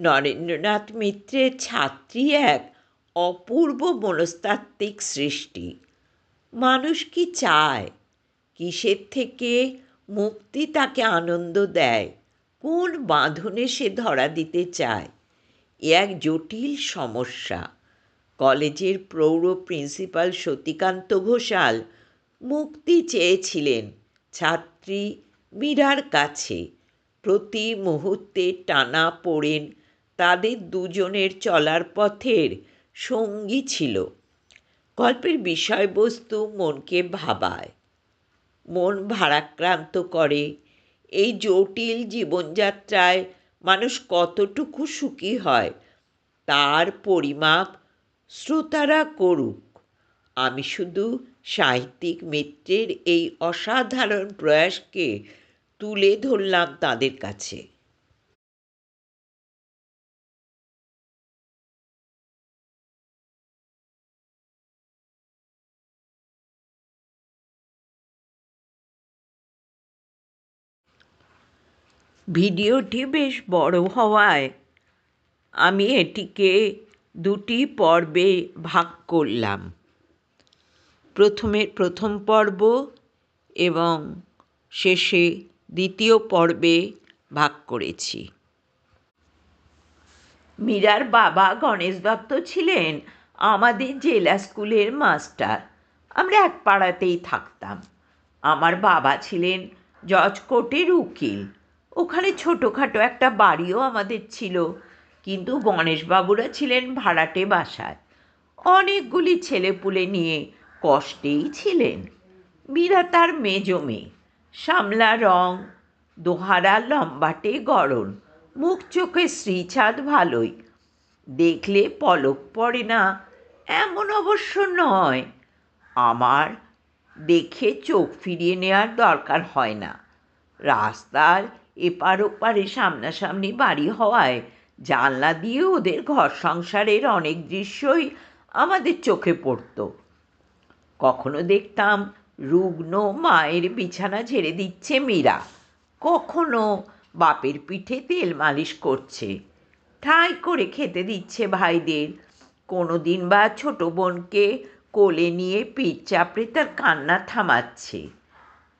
নরেন্দ্রনাথ মিত্রের ছাত্রী এক অপূর্ব মনস্তাত্ত্বিক সৃষ্টি। মানুষ কি চায়? কিসের থেকে মুক্তি তাকে আনন্দ দেয়? কোন বাঁধনে সে ধরা দিতে চায়? এ এক জটিল সমস্যা। কলেজের প্রৌঢ় প্রিন্সিপাল সতীকান্ত ঘোষাল মুক্তি চেয়েছিলেন ছাত্রী মীরার কাছে। প্রতি মুহূর্তে টানা পড়েন তাদের দুজনের চলার পথের সঙ্গী ছিল। গল্পের বিষয়বস্তু মনকে ভাবায়। মন ভারাক্রান্ত করে। এই জটিল জীবনযাত্রায় মানুষ কতটুকু সুখী হয়, তার পরিমাপ শ্রোতারা করুক। আমি শুধু সাহিত্যিক মিত্রের এই অসাধারণ প্রয়াসকে তুলে ধরলাম তাদের কাছে। ভিডিওটি বেশ বড় হওয়ায় আমি এটিকে দুটি পর্বে ভাগ করলাম। প্রথমে প্রথম পর্ব এবং শেষে দ্বিতীয় পর্বে ভাগ করেছি। মীরার বাবা গণেশ দত্ত ছিলেন আমাদের জেলা স্কুলের মাস্টার। আমরা এক পাড়াতেই থাকতাম। আমার বাবা ছিলেন জজ কোর্টের উকিল। ওখানে ছোটোখাটো একটা বাড়িও আমাদের ছিল। কিন্তু গণেশবাবুরা ছিলেন ভাড়াটে বাসায়। অনেকগুলি ছেলেপুলে নিয়ে কষ্টেই ছিলেন। মীরা তার মেজো মেয়ে, সামলা রং, দোহারা লম্বাটে গড়ন, মুখ চোখে শ্রীছাদ ভালোই। দেখলে পলক পড়ে না, এমন অবশ্য নয়। আমার দেখে চোখ ফিরিয়ে নেওয়ার দরকার হয় না। রাস্তার এপার ওপারে সামনাসামনি বাড়ি হওয়ায়। জানলা দিয়ে ওদের ঘর সংসারের অনেক দৃশ্যই আমাদের চোখে পড়ত। কখনো দেখতাম রুগ্ন মায়ের বিছানা ঝেড়ে দিচ্ছে মীরা। কখনো বাপের পিঠে তেল মালিশ করছে। ঠাঁই করে খেতে দিচ্ছে ভাইদের। কোনো দিন বা ছোটো বোনকে কোলে নিয়ে পিঠ চাপড়ে তার কান্না থামাচ্ছে।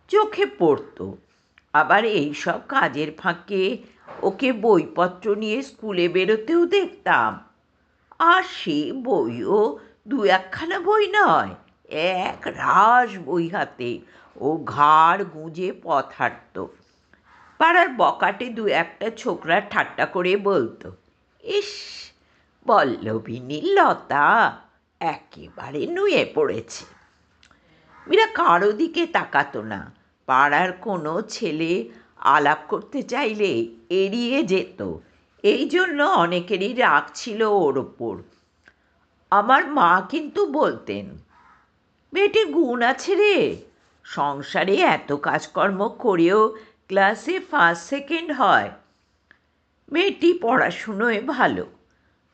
চোখে পড়তো। আবার এই সব কাজের ফাঁকে ওকে বইপত্র নিয়ে স্কুলে বেরোতেও দেখতাম। আর সে বইও দু একখানা বই নয়, এক রাস বই হাতে ও ঘাড় গুঁজে পথ হাঁটত। পাড়ার বকাটে দু একটা ছোকরা ঠাট্টা করে বলতো, ইস, বল্লভিনী লতা একেবারে নুয়ে পড়েছে। মীরা কারও দিকে তাকাতো না পাড়ার কোনো ছেলে আলাপ করতে চাইলে এড়িয়ে যেত। এই জন্য অনেকেরই রাগ ছিল ওর ওপর। আমার মা কিন্তু বলতেন মেয়েটির গুণ আছে রে। সংসারে এত কাজকর্ম করেও ক্লাসে ফার্স্ট সেকেন্ড হয়। মেয়েটি পড়াশুনোয় ভালো।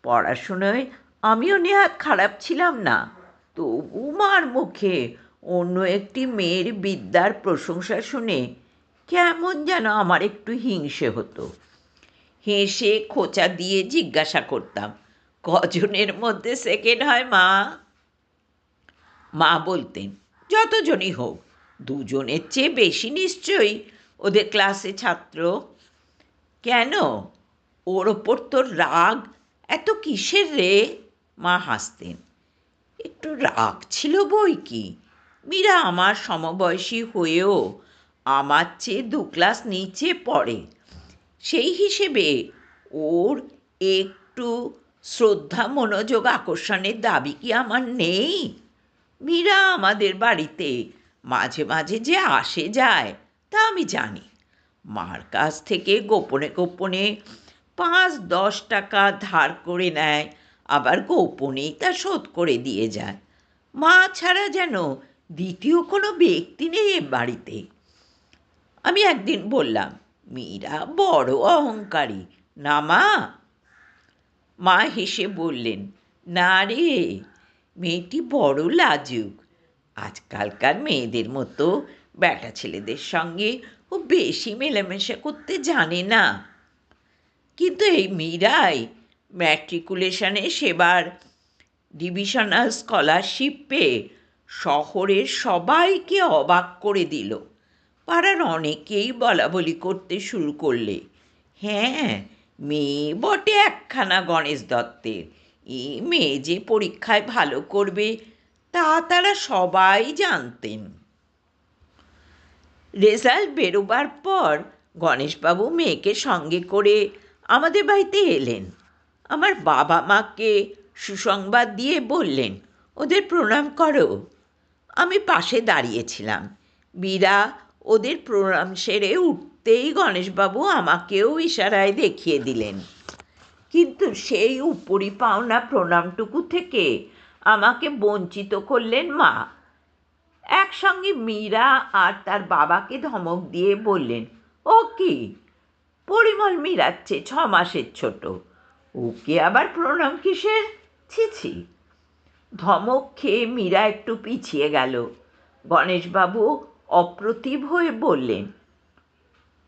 পড়াশুনোয় আমিও নেহাত খারাপ ছিলাম না। তবু মার মুখে অন্য একটি মেয়ের বিদ্যার প্রশংসা শুনে কেমন যেন আমার একটু হিংসে হতো। হেসে খোঁচা দিয়ে জিজ্ঞাসা করতাম, কজনের মধ্যে সেকেন্ড হয় মা? মা বলতেন, যতজনই হোক, দুজনের চেয়ে বেশি নিশ্চয়ই ওদের ক্লাসে ছাত্র। কেন? ওর ওপর তোর রাগ? এত কিসের রে? মা হাসতেন, একটু রাগ ছিল বই কি? মীরা আমার সমবয়সী হয়েও আমার চেয়ে দু ক্লাস নিচে পড়ে। সেই হিসেবে ওর একটু শ্রদ্ধা মনোযোগ আকর্ষণের দাবি কি আমার নেই? মীরা আমাদের বাড়িতে মাঝে মাঝে যে আসে যায়, তা আমি জানি। মার কাছ থেকে গোপনে গোপনে পাঁচ দশ টাকা ধার করে নেয়, আবার গোপনেই তা শোধ করে দিয়ে যায়। মা ছাড়া যেন দ্বিতীয় কোনো ব্যক্তি নেই এ বাড়িতে। আমি একদিন বললাম, মীরা বড় অহংকারী। না মা? মা হেসে বললেন, না রে, মেয়েটি বড় লাজুক। আজকালকার মেয়েদের মতো ব্যাটা ছেলেদের সঙ্গে ও বেশি মেলামেশা করতে জানে না। কিন্তু এই মীরাই ম্যাট্রিকুলেশনে সেবার ডিভিশনাল স্কলারশিপ পেয়ে শহরের সবাইকে অবাক করে দিল। পাড়ার অনেকেই বলা বলি করতে শুরু করলে। হ্যাঁ মেয়ে বটে একখানা গণেশ দত্তের। এই মেয়ে যে পরীক্ষায় ভালো করবে, তা তারা সবাই জানতেন। রেজাল্ট বেরোবার পর গণেশবাবু মেয়েকে সঙ্গে করে আমাদের বাড়িতে এলেন। আমার বাবা মাকে সুসংবাদ দিয়ে বললেন, ওদের প্রণাম করো। আমি পাশে দাঁড়িয়েছিলাম। বীরা ওদের প্রণাম সেরে উঠতেই গণেশবাবু আমাকেও ইশারায় দেখিয়ে দিলেন। কিন্তু সেই উপরি পাওনা প্রণামটুকু থেকে আমাকে বঞ্চিত করলেন মা। একসঙ্গে মীরা আর তার বাবাকে ধমক দিয়ে বললেন, ও কি? পরিমল মীরাচ্ছে, ছ মাসের ছোট। ওকে আবার প্রণাম কিসের? ছি ছি। ধমক খেয়ে মীরা একটু পিছিয়ে গেল। গণেশবাবু অপ্রতিভ হয়ে বললেন,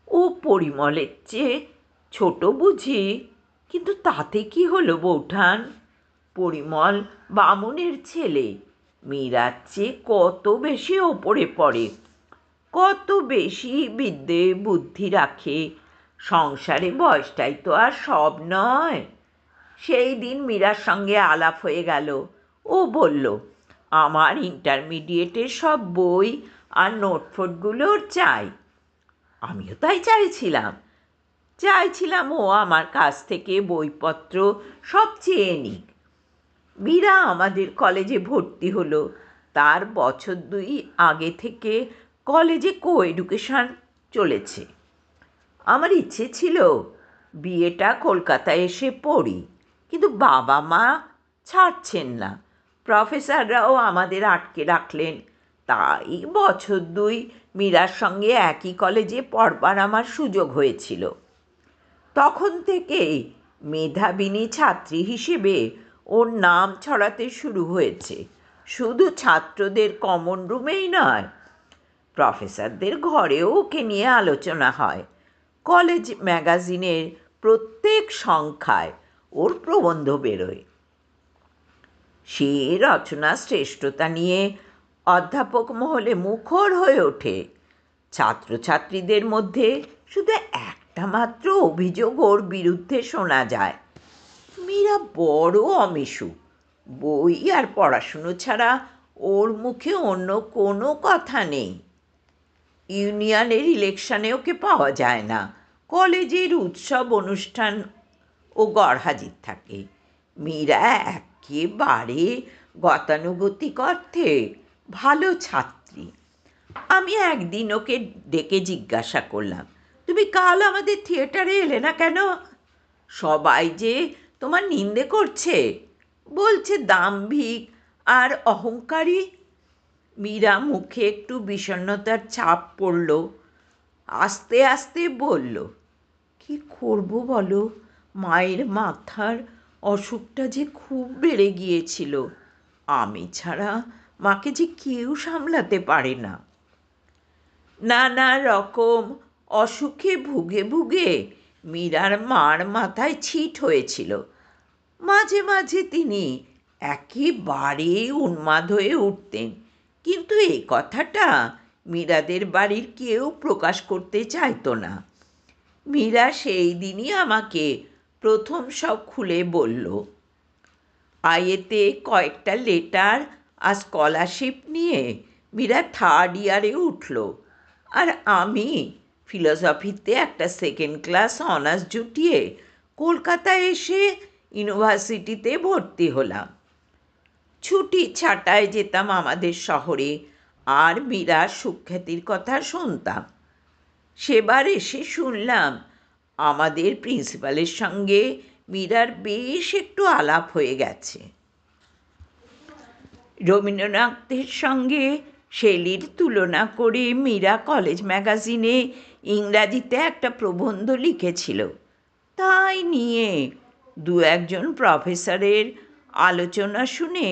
ও পরিমলের চেয়ে ছোট বুঝি, কিন্তু তাতে কি হলো বৌঠান? পরিমল বামুনের ছেলে, মীরার চেয়ে কত বেশি ওপরে পড়ে, কত বেশি বিদ্যে বুদ্ধি রাখে, সংসারে বয়সটাই তো আর সব নয়। সেই দিন মীরার সঙ্গে আলাপ হয়ে গেল। ও বলল, আমার ইন্টারমিডিয়েটের সব বই আর নোটফোটগুলোর চাই। আমিও তাই চাইছিলাম। চাইছিলাম ও আমার কাছ থেকে বইপত্র সব চেয়ে নিক। মীরা আমাদের কলেজে ভর্তি হলো। তার বছর দুই আগে থেকে কলেজে কো এডুকেশন চলেছে। আমার ইচ্ছে ছিল বিয়েটা কলকাতায় এসে পড়ি, কিন্তু বাবা মা ছাড়ছেন না। প্রফেসররাও আমাদের আটকে রাখলেন। তাই বছর দুই মীরার সঙ্গে একই কলেজে পড়বার আমার সুযোগ হয়েছিল। তখন থেকেই মেধাবিনী ছাত্রী হিসেবে ওর নাম ছড়াতে শুরু হয়েছে। শুধু ছাত্রদের কমন রুমেই নয়, প্রফেসরদের ঘরেও ওকে নিয়ে আলোচনা হয়। কলেজ ম্যাগাজিনের প্রত্যেক সংখ্যায় ওর প্রবন্ধ বেরোয়। সে রচনা শ্রেষ্ঠতা নিয়ে অধ্যাপক মহলে মুখর হয়ে ওঠে। ছাত্রছাত্রীদের মধ্যে শুধু একটা মাত্র অভিযোগ ওর বিরুদ্ধে শোনা যায়। মীরা বড় অমিশু। বই আর পড়াশুনো ছাড়া ওর মুখে অন্য কোনো কথা নেই। ইউনিয়নের ইলেকশনে ওকে পাওয়া যায় না। কলেজের উৎসব অনুষ্ঠান ও গড়হাজির থাকে। মীরা একেবারে গতানুগতিক অর্থে? ভালো ছাত্রী। আমি একদিন ওকে ডেকে জিজ্ঞাসা করলাম, তুমি কাল আমাদের থিয়েটারে এলে না কেন? সবাই যে তোমার নিন্দে করছে। বলছে, দাম্ভিক আর অহংকারী। মীরা মুখে একটু বিষণ্ণতার ছাপ পড়ল, আস্তে আস্তে বলল, কি করব বলো? মায়ের মাথার অসুখটা যে খুব বেড়ে গিয়েছিল, আমি ছাড়া মাকে যে কেউ সামলাতে পারে না। নানা রকম অসুখে ভুগে ভুগে মীরার মার মাথায় ছিট হয়েছিল। মাঝে মাঝে তিনি একেবারে উন্মাদ হয়ে উঠতেন, কিন্তু এই কথাটা মীরাদের বাড়ির কেউ প্রকাশ করতে চাইতো না। মীরা সেই দিনই আমাকে প্রথম সব খুলে বলল আইএতে কয়েকটা লেটার আর স্কলারশিপ নিয়ে মীরা থার্ড ইয়ারে উঠল। আর আমি ফিলসফিতে একটা সেকেন্ড ক্লাস অনার্স জুটিয়ে কলকাতায় এসে ইউনিভার্সিটিতে ভর্তি হলাম। ছুটি ছাটায় যেতাম আমাদের শহরে আর মীরার সুখ্যাতির কথা শুনতাম। সেবার এসে শুনলাম আমাদের প্রিন্সিপালের সঙ্গে মীরার বেশ একটু আলাপ হয়ে গেছে। রবীন্দ্রনাথের সঙ্গে শেলির তুলনা করে মীরা কলেজ ম্যাগাজিনে ইংরাজিতে একটা প্রবন্ধ লিখেছিল। তাই নিয়ে দু একজন প্রফেসরের আলোচনা শুনে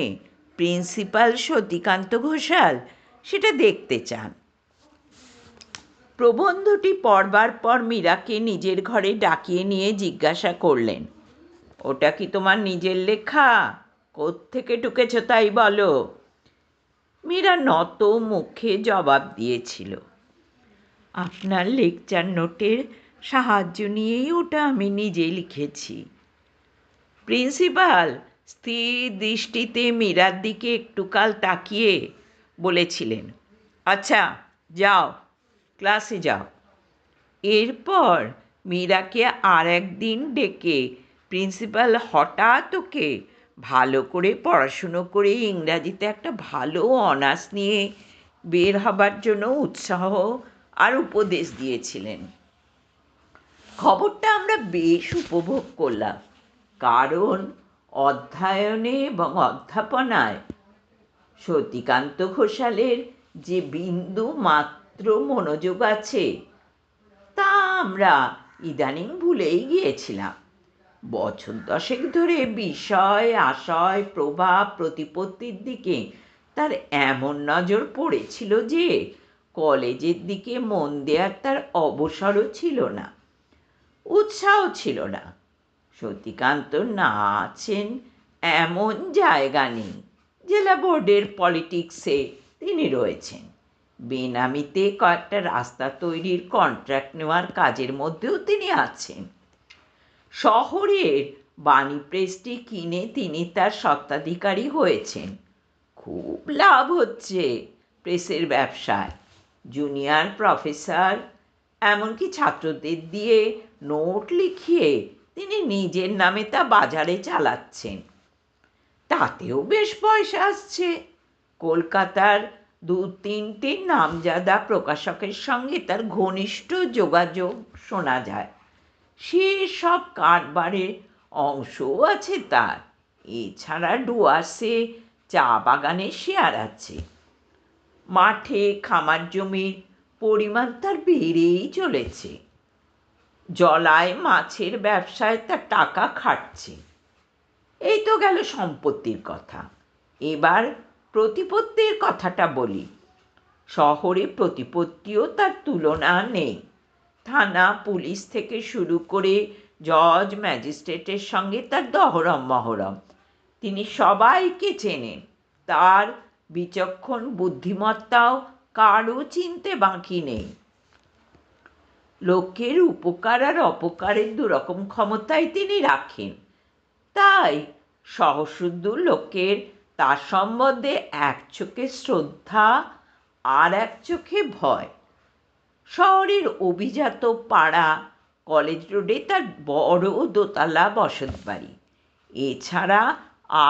প্রিন্সিপাল সতীকান্ত ঘোষাল সেটা দেখতে চান। প্রবন্ধটি পড়বার পর মীরাকে নিজের ঘরে ডাকিয়ে নিয়ে জিজ্ঞাসা করলেন, ওটা কি তোমার নিজের লেখা? কোত্থেকে টুকেছ তাই বলো? মীরা নত মুখে জবাব দিয়েছিল, আপনার লেকচার নোটের সাহায্য নিয়েই ওটা আমি নিজে লিখেছি। প্রিন্সিপাল, স্থির দৃষ্টিতে মীরার দিকে একটু কাল তাকিয়ে বলেছিলেন আচ্ছা যাও। ক্লাসে যাও। এরপর মীরাকে আর একদিন ডেকে প্রিন্সিপাল হঠাৎ ওকে ভালো করে পড়াশুনো করে ইংরাজিতে একটা ভালো অনার্স নিয়ে বের হবার জন্য উৎসাহ আর উপদেশ দিয়েছিলেন। খবরটা আমরা বেশ উপভোগ করলাম, কারণ অধ্যয়নে এবং অধ্যাপনায় সতীকান্ত ঘোষালের যে বিন্দু মাত্র মনোযোগ আছে। তা আমরা ইদানিং ভুলেই গিয়েছিলাম। বছর দশেক ধরে বিষয়, আশয়, প্রভাব, প্রতিপত্তির দিকে তার এমন নজর পড়েছিল যে কলেজের দিকে মন দেওয়ার তার অবসরও ছিল না উৎসাহ ছিল না। সতীকান্ত না আছেন এমন জায়গা নেই, জেলা বোর্ডের পলিটিক্সে তিনি রয়েছেন। বেনামিতে কয়েকটা রাস্তা তৈরির কন্ট্রাক্ট নেওয়ার কাজের মধ্যেও তিনি আছেন। শহরের বাণী প্রেসটি কিনে তিনি তার স্বত্বাধিকারী হয়েছেন। খুব লাভ হচ্ছে প্রেসের ব্যবসায়। জুনিয়র প্রফেসর, এমনকি ছাত্রদের দিয়ে নোট লিখিয়ে তিনি নিজের নামে তা বাজারে চালাচ্ছেন। তাতেও বেশ পয়সা আসছে। কলকাতার দু তিনটে নামজাদা প্রকাশকের সঙ্গে তার ঘনিষ্ঠ যোগাযোগ শোনা যায়। সে সব কারবারের অংশও আছে তার। এছাড়া ডুয়ার্সে চা বাগানে শেয়ার আছে। মাঠে খামার জমির পরিমাণ তার বেড়েই চলেছে। জলায় মাছের ব্যবসায় তার টাকা খাটছে। এই তো গেল সম্পত্তির কথা। এবার প্রতিপত্তির কথাটা বলি। শহরে প্রতিপত্তিও তার তুলনা নেই। থানা, পুলিশ থেকে শুরু করে জজ, ম্যাজিস্ট্রেটের সঙ্গে তার দহরম মহরম। তিনি সবাইকে চেনেন তার বিচক্ষণ বুদ্ধিমত্তাও কারও চিনতে বাকি নেই। লোকের উপকার আর অপকারের দুরকম ক্ষমতাই তিনি রাখেন। তাই সহশুদ্ধ লোকের তার সম্বন্ধে এক চোখে শ্রদ্ধা আর এক চোখে ভয়। শহরের অভিজাত পাড়া কলেজ রোডে তার বড় দোতলা বসত বাড়ি এছাড়া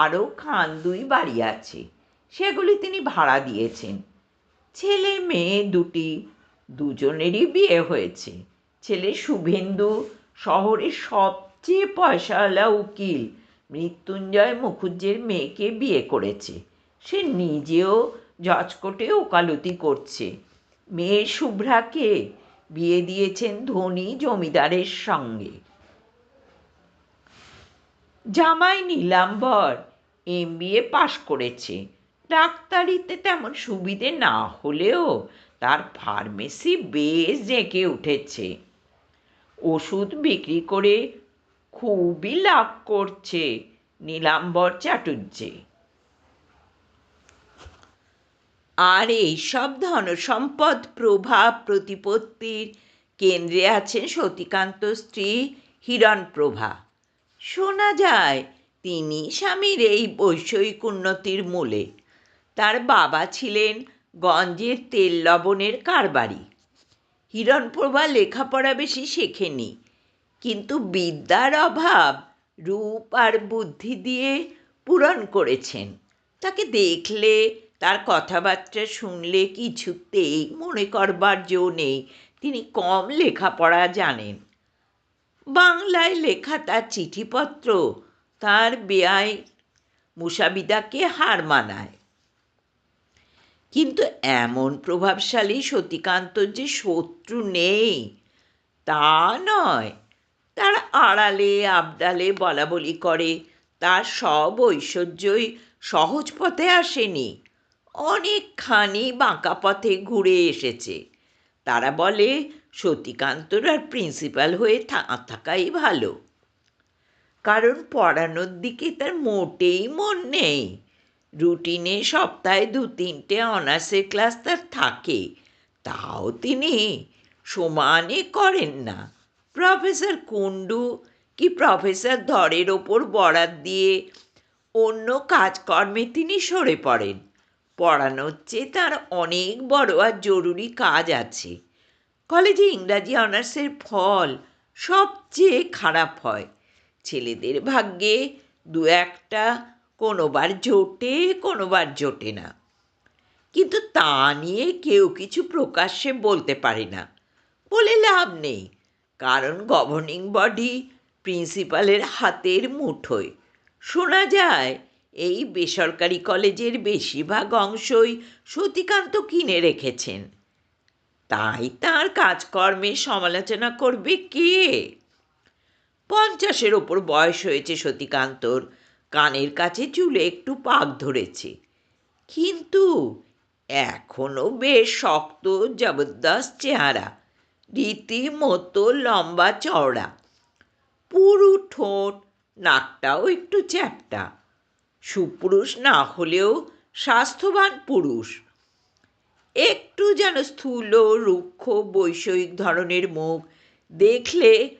আরও খান দুই বাড়ি আছে, সেগুলি তিনি ভাড়া দিয়েছেন। ছেলে মেয়ে দুটি, দুজনেরই বিয়ে হয়েছে। ছেলে শুভেন্দু শহরের সবচেয়ে পয়সাওয়ালা উকিল মৃত্যুঞ্জয় মুখুজ্জের মেয়েকে বিয়ে করেছে। সে নিজেও জজকোটে ওকালতি করছে। মেয়ে শুভ্রাকে বিয়ে দিয়েছেন ধনী জমিদারের সঙ্গে। জামাই নীলাম্বর এম বিএ পাশ করেছে। ডাক্তারিতে তেমন সুবিধে না হলেও তার ফার্মেসি বেশ জেঁকে উঠেছে। ওষুধ বিক্রি করে খুবই লাভ করছে, নীলাম্বর চাটুর্যে আর এইসব ধনসম্পদ প্রভাব প্রতিপত্তির কেন্দ্রে আছেন সতীকান্ত স্ত্রী হিরণপ্রভা শোনা যায়, তিনি স্বামীর এই বৈষয়িক উন্নতির মূলে। তার বাবা ছিলেন গঞ্জের তেল লবণের কারবারি। হিরণপ্রভা লেখাপড়া বেশি শেখেনি কিন্তু বিদ্যার অভাব রূপ আর বুদ্ধি দিয়ে পূরণ করেছেন। তাকে দেখলে, তার কথাবার্তা শুনলে কিছুতেই মনে করবার জো নেই। তিনি কম লেখাপড়া জানেন। বাংলায় লেখা তার চিঠিপত্র, তার বেয়াই মুসাবিদাকে হার মানায়। কিন্তু এমন প্রভাবশালী সতীকান্তর যে শত্রু নেই, তা নয়। তার আড়ালে আবডালে বলা বলি করে। তার সব ঐশ্বর্যই সহজ পথে আসেনি। অনেকখানি বাঁকা পথে ঘুরে এসেছে। তারা বলে সতীকান্তর আর প্রিন্সিপাল হয়ে থাকাই ভালো। কারণ পড়ানোর দিকে তার মোটেই মন নেই। রুটিনে সপ্তাহে দু, তিনটে অনার্সের ক্লাস তার থাকে। তাও তিনি সমানে করেন না। প্রফেসর কুণ্ডু কি প্রফেসর ধরের ওপর বরাত দিয়ে অন্য কাজকর্মে তিনি সরে পড়েন। পড়ানোর চেয়ে তার অনেক বড় আর জরুরি কাজ আছে। কলেজে ইংরাজি অনার্সের ফল সবচেয়ে খারাপ হয়। ছেলেদের ভাগ্যে দু একটা কোনোবার জোটে কোনোবার জোটে না। কিন্তু তা নিয়ে কেউ কিছু প্রকাশ্যে বলতে পারে না। বলে লাভ নেই। কারণ গভর্নিং বডি প্রিন্সিপালের হাতের মুঠোয়। শোনা যায়, এই বেসরকারি কলেজের বেশিরভাগ অংশই সতীকান্ত কিনে রেখেছেন। তাই তার কাজকর্মের সমালোচনা করবে কে? পঞ্চাশের ওপর বয়স হয়েছে সতীকান্তর। কানের কাছে চুলে একটু পাক ধরেছে। কিন্তু এখনও বেশ শক্ত, জবরদস্ত চেহারা। রীতিমতো লম্বা চওড়া। পুরু ঠোঁট, নাকটাও একটু চ্যাপটা। সুপুরুষ না হলেও স্বাস্থ্যবান পুরুষ। একটু যেন স্থূল, রুক্ষ, বৈষয়িক ধরনের মুখ দেখলে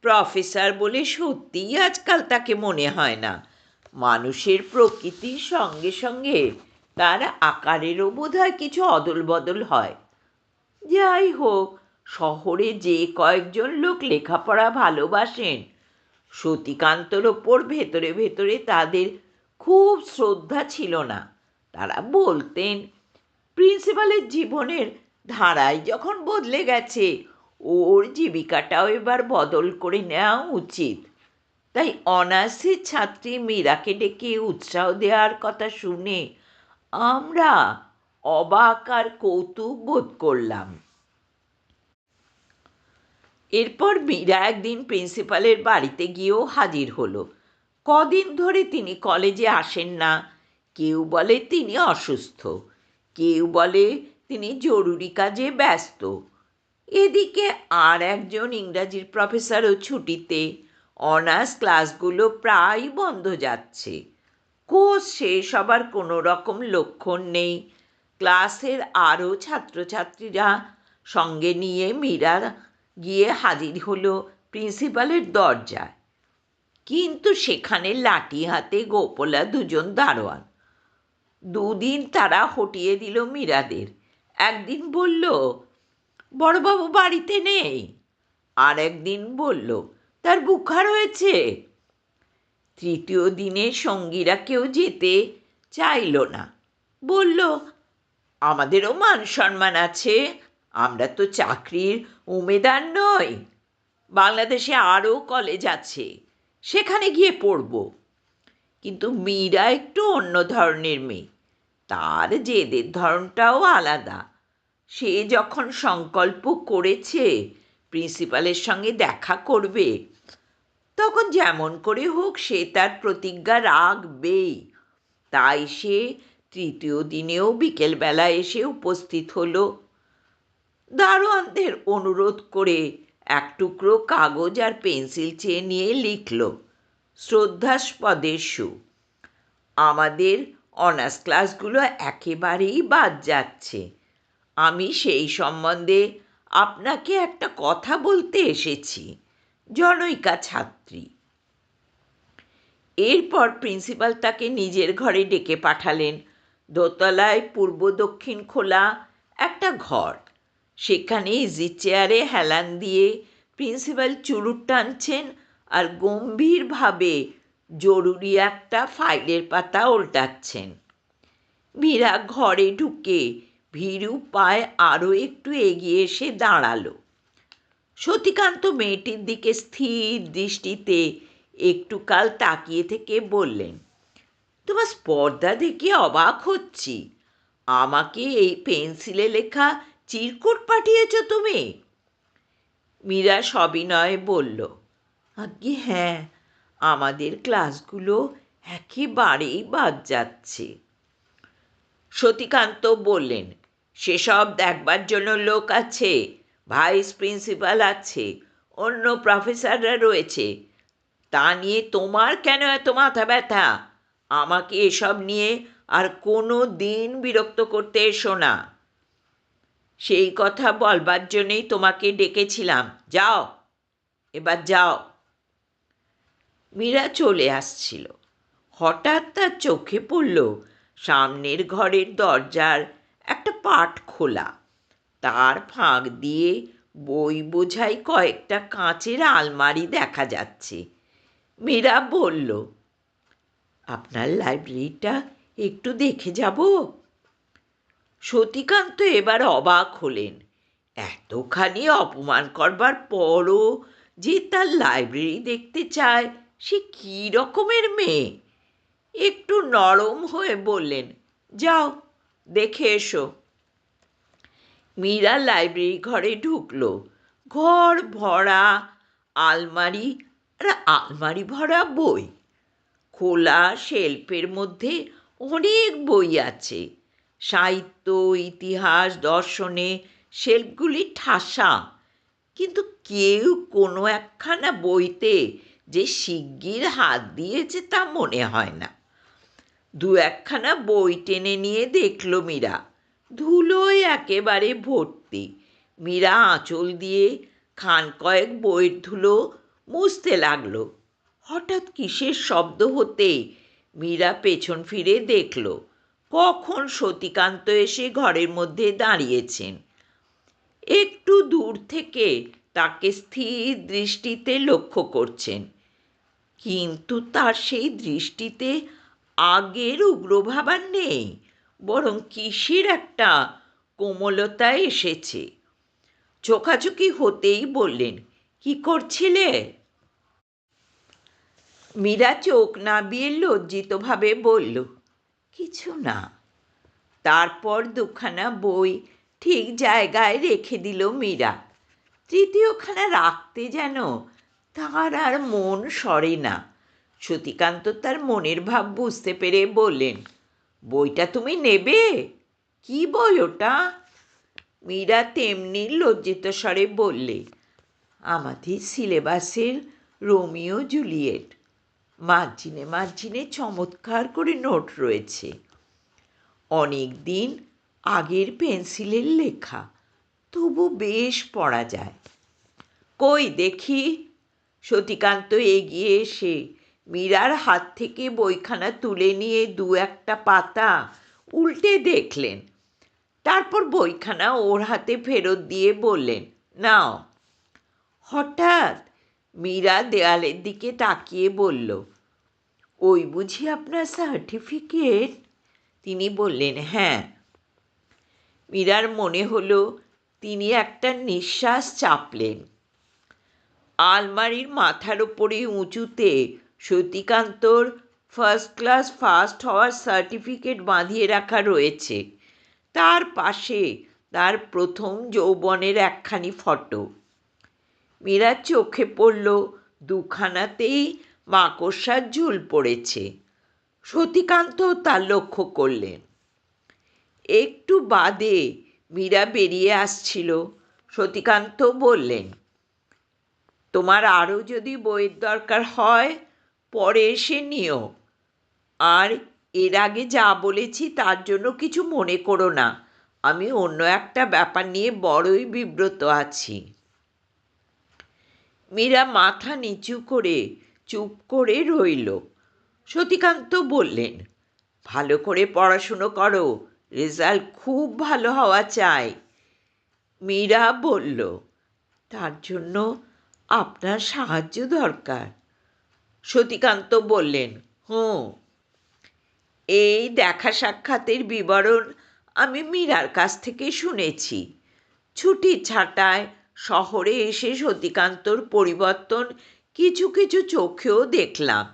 প্রফেসর বলে সত্যিই আজকাল তাকে মনে হয় না। মানুষের প্রকৃতির সঙ্গে সঙ্গে তার আকারেরও বোধহয় কিছু অদল বদল হয়। যাই হোক শহরে যে কয়েকজন লোক লেখাপড়া ভালোবাসেন, সতীকান্তর ওপর ভেতরে ভেতরে তাদের খুব শ্রদ্ধা ছিল না। তারা বলতেন, প্রিন্সিপালের জীবনের ধারাই যখন বদলে গেছে, ওর জীবিকাটাও এবার বদল করে নেওয়া উচিত। তাই অনার্সের ছাত্রী মীরাকে ডেকে উৎসাহ দেওয়ার কথা শুনে আমরা অবাক আর কৌতুক বোধ করলাম। এরপর মীরা একদিন প্রিন্সিপালের বাড়িতে গিয়েও হাজির হলো। কদিন ধরে তিনি কলেজে আসেন না। কেউ বলে তিনি অসুস্থ। কেউ বলে তিনি জরুরি কাজে ব্যস্ত। এদিকে আর একজন ইংরাজির প্রফেসরও ছুটিতে। অনার্স ক্লাসগুলো প্রায় বন্ধ যাচ্ছে। কোর্স শেষ হবার কোনো রকম লক্ষণ নেই। ক্লাসের আরও ছাত্রছাত্রীরা সঙ্গে নিয়ে মীরা গিয়ে হাজির হলো প্রিন্সিপালের দরজায়। কিন্তু সেখানে লাঠি হাতে গোপলা দুজন দারোয়ান। দুদিন তারা হটিয়ে দিল মীরাদের। একদিন বলল, বড়বাবু বাড়িতে নেই? আর একদিন বলল, তার বুখার রয়েছে। তৃতীয় দিনে সঙ্গীরা কেউ যেতে চাইল না। বলল, আমাদেরও মান সম্মান আছে। আমরা তো চাকরির উমেদার নই। বাংলাদেশে আরও কলেজ আছে, সেখানে গিয়ে পড়ব। কিন্তু মীরা একটু অন্য ধরনের মেয়ে। তার জেদের ধরনটাও আলাদা। সে যখন সংকল্প করেছে, প্রিন্সিপালের সঙ্গে দেখা করবে, তখন যেমন করে হোক সে তার প্রতিজ্ঞা রাখবেই। তাই সে তৃতীয় দিনেও বিকেলবেলা এসে উপস্থিত হলো। দারোয়ানদের অনুরোধ করে এক টুকরো কাগজ আর পেন্সিল চেয়ে নিয়ে লিখল, শ্রদ্ধাস্পদের সু। আমাদের অনার্স ক্লাসগুলো একেবারেই বাদ যাচ্ছে। আমি সেই সম্বন্ধে আপনাকে একটা কথা বলতে এসেছি, জনৈকা ছাত্রী। এরপর প্রিন্সিপাল তাকে নিজের ঘরে ডেকে পাঠালেন। দোতলায় পূর্ব দক্ষিণ খোলা একটা ঘর। সেখানে ইজি চেয়ারে হেলান দিয়ে প্রিন্সিপাল চুরুট টানছেন আর গম্ভীরভাবে জরুরি একটা ফাইলের পাতা উল্টাচ্ছেন। মীরা ঘরে ঢুকে ভীরু পায়ে আরও একটু এগিয়ে এসে দাঁড়াল। সতীকান্ত মেয়েটির দিকে স্থির দৃষ্টিতে একটু কাল তাকিয়ে থেকে বললেন, তোমার স্পর্ধা দেখে অবাক হচ্ছি। আমাকে এই পেন্সিলে লেখা চিরকুট পাঠিয়েছ তুমি? মীরা সবিনয়ে বলল, আজ্ঞে হ্যাঁ আমাদের ক্লাসগুলো একেবারেই বাদ যাচ্ছে। সতীকান্ত বললেন, সেসব দেখবার জন্য লোক আছে, ভাইস প্রিন্সিপাল আছে, অন্য প্রফেসররা রয়েছে। তা নিয়ে তোমার কেন এত মাথা ব্যথা? আমাকে এসব নিয়ে আর কোনো দিন বিরক্ত করতে এসো না। সেই কথা বলবার জন্যেই তোমাকে ডেকেছিলাম। যাও, এবার যাও। মীরা চলে আসছিল। হঠাৎ তার চোখে পড়ল সামনের ঘরের দরজার একটা পাট খোলা। তার ফাঁক দিয়ে বই বোঝাই কয়েকটা কাঁচের আলমারি দেখা যাচ্ছে। মীরা বলল, আপনার লাইব্রেরিটা একটু দেখে যাব? সতীকান্ত এবার অবাক হলেন। এতখানি অপমান করবার পরও যে তার লাইব্রেরি দেখতে চায়, সে কী রকমের মেয়ে? একটু নরম হয়ে বললেন, যাও, দেখে এসো। মীরা লাইব্রেরি ঘরে ঢুকলো। ঘর ভরা, আলমারি, আর আলমারি ভরা বই। খোলা শেল্ফের মধ্যে অনেক বই আছে। সাহিত্য, ইতিহাস, দর্শনে শেল্ফগুলি ঠাসা। কিন্তু কেউ কোনো একখানা বইতে যে শিগগির হাত দিয়েছে তা মনে হয় না। দু একখানা বই টেনে নিয়ে দেখল মীরা। ধুলোয় একেবারে ভর্তি। মীরা আঁচল দিয়ে খান কয়েক বইয়ের ধুলো মুছতে লাগল। হঠাৎ কিসের শব্দ হতেই মীরা পেছন ফিরে দেখল। কখন সতীকান্ত এসে ঘরের মধ্যে দাঁড়িয়েছেন? একটু দূর থেকে তাকে স্থির দৃষ্টিতে লক্ষ্য করছেন। কিন্তু তার সেই দৃষ্টিতে আগের উগ্রভাব আর নেই, বরং কিসের একটা কোমলতা এসেছে। চোখাচোখি হতেই বললেন, কি করছিলে? মীরা চোখ নাবিয়ে লজ্জিতভাবে বলল কিছু না। তারপর দুখানা বই ঠিক জায়গায় রেখে দিল মীরা। তৃতীয়খানা রাখতে যেন তার আর মন সরে না। সতীকান্ত তার মনের ভাব বুঝতে পেরে বললেন, বইটা তুমি নেবে? কি বই ওটা? মীরা তেমনি লজ্জিত স্বরে বললে, আমাদের সিলেবাসের রোমিও জুলিয়েট। মার্জিনে মার্জিনে চমৎকার করে নোট রয়েছে। অনেক দিন আগের পেন্সিলের লেখা, তবু বেশ পড়া যায়। কই দেখি, সতীকান্ত এগিয়ে এসে মীরার হাত থেকে বইখানা তুলে নিয়ে দু একটা পাতা উল্টে দেখলেন। তারপর বইখানা ওর হাতে ফেরত দিয়ে বললেন, নাও। হঠাৎ মীরা দেয়ালের দিকে তাকিয়ে বলল, ওই বুঝি আপনার সার্টিফিকেট তিনি বললেন হ্যাঁ। মীরার মনে হলো, তিনি একটা নিঃশ্বাস চাপলেন। আলমারির মাথার ওপরে উঁচুতে সতীকান্তর ফার্স্ট ক্লাস ফার্স্ট হওয়ার সার্টিফিকেট বাঁধিয়ে রাখা রয়েছে। তার পাশে তার প্রথম যৌবনের একখানি ফটো মীরার চোখে পড়ল দুখানাতেই মাকড়সার ঝুল পড়েছে। সতীকান্ত তা লক্ষ্য করলেন। একটু বাদে মীরা বেরিয়ে আসছিল। সতীকান্ত বললেন, তোমার আরও যদি বইয়ের দরকার হয়, পরে এসে নিও। আর এর আগে যা বলেছি তার জন্য কিছু মনে করো না। আমি অন্য একটা ব্যাপার নিয়ে বড়ই বিব্রত আছি। মীরা মাথা নিচু করে চুপ করে রইল। সতীকান্ত বললেন, ভালো করে পড়াশুনো করো, রেজাল্ট খুব ভালো হওয়া চাই। মীরা বলল, তার জন্য আপনার সাহায্য দরকার। সতীকান্ত বললেন, হুঁ। এই দেখা সাক্ষাতের বিবরণ আমি মীরার কাছ থেকে শুনেছি। ছুটি ছাটায় শহরে এসে সতীকান্তর পরিবর্তন কিছু কিছু চোখেও দেখলাম।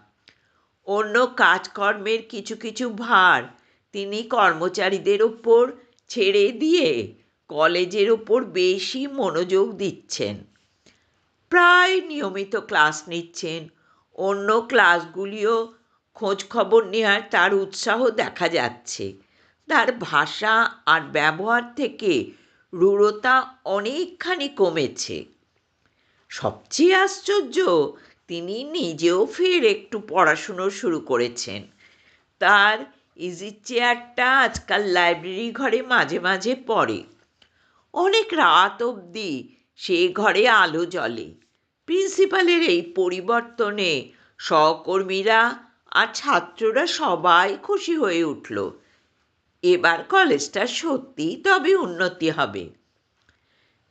অন্য কাজকর্মের কিছু কিছু ভার তিনি কর্মচারীদের ওপর ছেড়ে দিয়ে কলেজের ওপর বেশি মনোযোগ দিচ্ছেন। প্রায় নিয়মিত ক্লাস নিচ্ছেন। অন্য ক্লাসগুলিও খোঁজ খবর নেওয়ার তার উৎসাহ দেখা যাচ্ছে। তার ভাষা আর ব্যবহার থেকে রূঢ়তা অনেকখানি কমেছে। সবচেয়ে আশ্চর্য, তিনি নিজেও ফের একটু পড়াশুনো শুরু করেছেন। তার ইজি চেয়ারটা আজকাল লাইব্রেরি ঘরে মাঝে মাঝে পড়ে। অনেক রাত অবধি সে ঘরে আলো জ্বলে। প্রিন্সিপালের এই পরিবর্তনে সহকর্মীরা আর ছাত্ররা সবাই খুশি হয়ে উঠল। এবার কলেজটা সত্যি তবে উন্নতি হবে।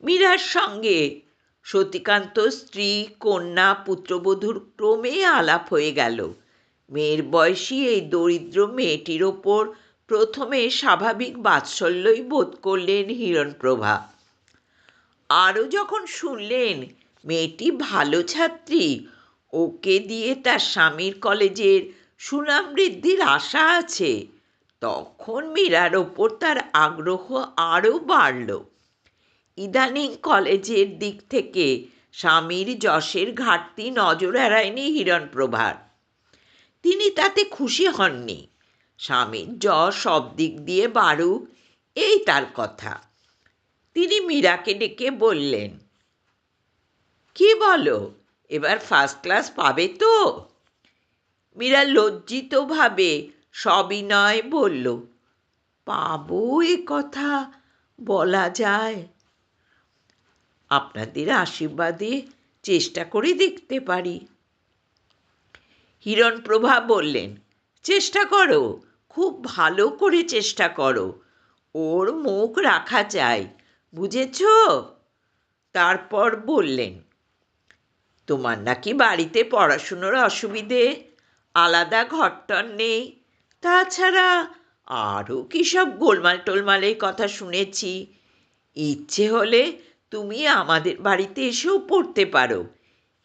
মীরার সঙ্গে সতীকান্ত স্ত্রী, কন্যা, পুত্রবধূর ক্রমে আলাপ হয়ে গেল। মেয়ের বয়সী এই দরিদ্র মেয়েটির ওপর প্রথমে স্বাভাবিক বাৎসল্যই বোধ করলেন হিরণপ্রভা। আরও যখন শুনলেন, মেয়েটি ভালো ছাত্রী, ওকে দিয়ে তার স্বামীর কলেজের সুনাম বৃদ্ধির আশা আছে তখন মীরার ওপর তার আগ্রহ আরও বাড়ল। ইদানিং কলেজের দিক থেকে স্বামীর যশের ঘাটতি নজর এড়ায়নি হিরণপ্রভার। তিনি তাতে খুশি হননি। স্বামীর যশ সব দিক দিয়ে বাড়ুক, এই তার কথা। তিনি মীরাকে ডেকে বললেন, কি বলো, এবার ফার্স্ট ক্লাস পাবে তো? মীরা লজ্জিতভাবে সবিনয় বলল, পাবো এ কথা বলা যায়। আপনাদের আশীর্বাদে চেষ্টা করে দেখতে পারি। হিরণপ্রভা বললেন, চেষ্টা করো, খুব ভালো করে চেষ্টা করো। ওর মুখ রাখা চাই বুঝেছ? তারপর বললেন, তোমার নাকি বাড়িতে পড়াশুনোর অসুবিধে আলাদা ঘরটর নেই তাছাড়া আরও কী সব গোলমাল টোলমালের কথা শুনেছি। ইচ্ছে হলে তুমি আমাদের বাড়িতে এসেও পড়তে পারো।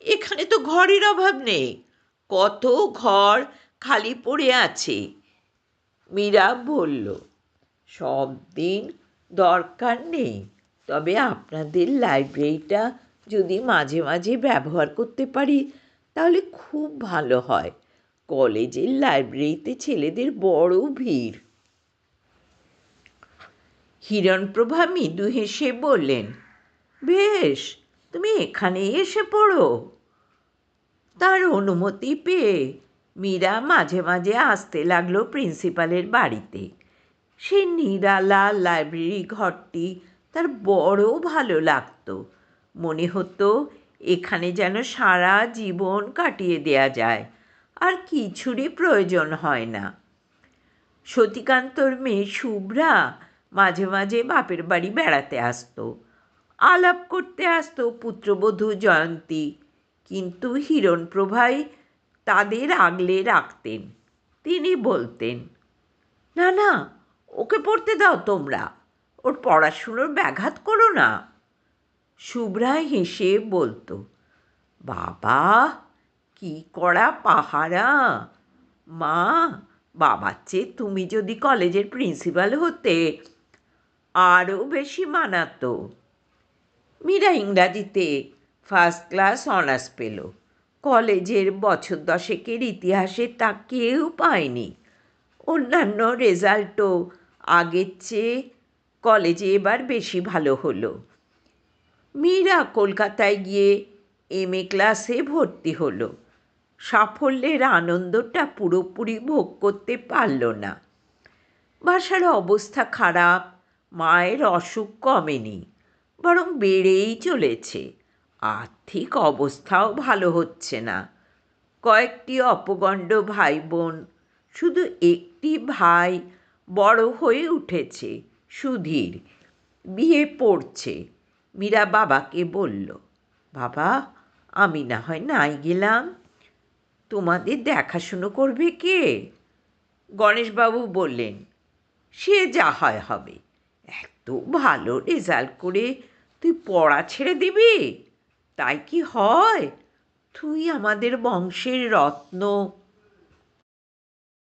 এখানে তো ঘরের অভাব নেই, কত ঘর খালি পড়ে আছে। মীরা বলল, সব দিন দরকার নেই, তবে আপনাদের লাইব্রেরিটা যদি মাঝে মাঝে ব্যবহার করতে পারি, তাহলে খুব ভালো হয়। কলেজের লাইব্রেরিতে ছেলেদের বড় ভিড়। হিরণপ্রভা মৃদু হেসে বললেন, বেশ, তুমি এখানেই এসে পড়ো। তার অনুমতি পেয়ে মীরা মাঝে মাঝে আসতে লাগল প্রিন্সিপালের বাড়িতে। সে নিরালা লাইব্রেরি ঘরটি তার বড় ভালো লাগতো। মনে হতো এখানে যেন সারা জীবন কাটিয়ে দেয়া যায়। আর কিছুরই প্রয়োজন হয় না। সতীকান্তর মেয়ে শুভ্রা মাঝে মাঝে বাপের বাড়ি বেড়াতে আসতো। আলাপ করতে আসতো পুত্রবধূ জয়ন্তী, কিন্তু হিরণপ্রভাই তাদের আগলে রাখতেন। তিনি বলতেন, না না, ওকে পড়তে দাও তোমরা, ওর পড়াশুনোর ব্যাঘাত করো না। শুভ্রা হেসে বলতো, বাবা কি করা পাহারা? মা বাবার চেয়ে তুমি যদি কলেজের প্রিন্সিপাল হতে আরও বেশি মানাতো। মীরা ইংরাজিতে ফার্স্ট ক্লাস অনার্স পেল। কলেজের বছর দশেকের ইতিহাসে তা কেউ পায়নি। অন্যান্য রেজাল্টও আগের চেয়ে কলেজে এবার বেশি ভালো হলো। মীরা কলকাতায় গিয়ে এম এ ক্লাসে ভর্তি হলো। সাফল্যের আনন্দটা পুরোপুরি ভোগ করতে পারল না। বাসার অবস্থা খারাপ, মায়ের অসুখ কমেনি, বরং বেড়েই চলেছে। আর্থিক অবস্থাও ভালো হচ্ছে না। কয়েকটি অপগণ্ড ভাই বোন শুধু একটি ভাই বড় হয়ে উঠেছে, সুধীর, বিয়ে পড়ছে। মীরা বাবাকে বলল, বাবা, আমি না হয় নাই গেলাম? তোমাদের দেখাশুনো করবে কে? গণেশবাবু বললেন, সে যা হয় হবে। এত ভালো রেজাল্ট করে তুই পড়া ছেড়ে দিবি? তাই কি হয়? তুই আমাদের বংশের রত্ন।